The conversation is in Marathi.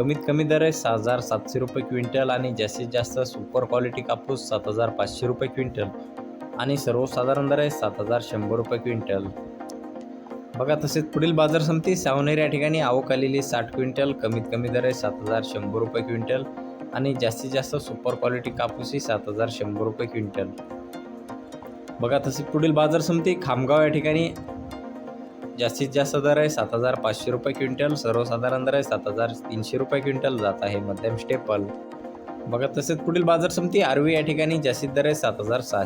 कमीत कमी दर आहे सहा हजार सातशे रुपये क्विंटल आणि जास्तीत जास्त सुपर क्वालिटी कापूस सात हजार पाचशे रुपये क्विंटल आणि सर्वसाधारण दर आहे सात हजार शंभर रुपये क्विंटल. बघा तसेच पुढील बाजार समिती सावनेर या ठिकाणी आवक आलेली साठ क्विंटल कमीत कमी दर आहे सात हजार शंभर रुपये क्विंटल आणि जास्तीत जास्त सुपर क्वालिटी कापूस ही सात हजार शंभर रुपये क्विंटल. बघा तसेच पुढील बाजार समिती खामगाव या ठिकाणी जास्तीत जास्त दर आहे सात हजार पाचशे रुपये क्विंटल सर्वसाधारण दर आहे सात हजार तीनशे रुपये क्विंटल जात आहे मध्यम स्टेपल. बघा तसेच पुढील बाजार समिती आरवी या ठिकाणी जास्तीत दर आहे सात हजार सहाशे.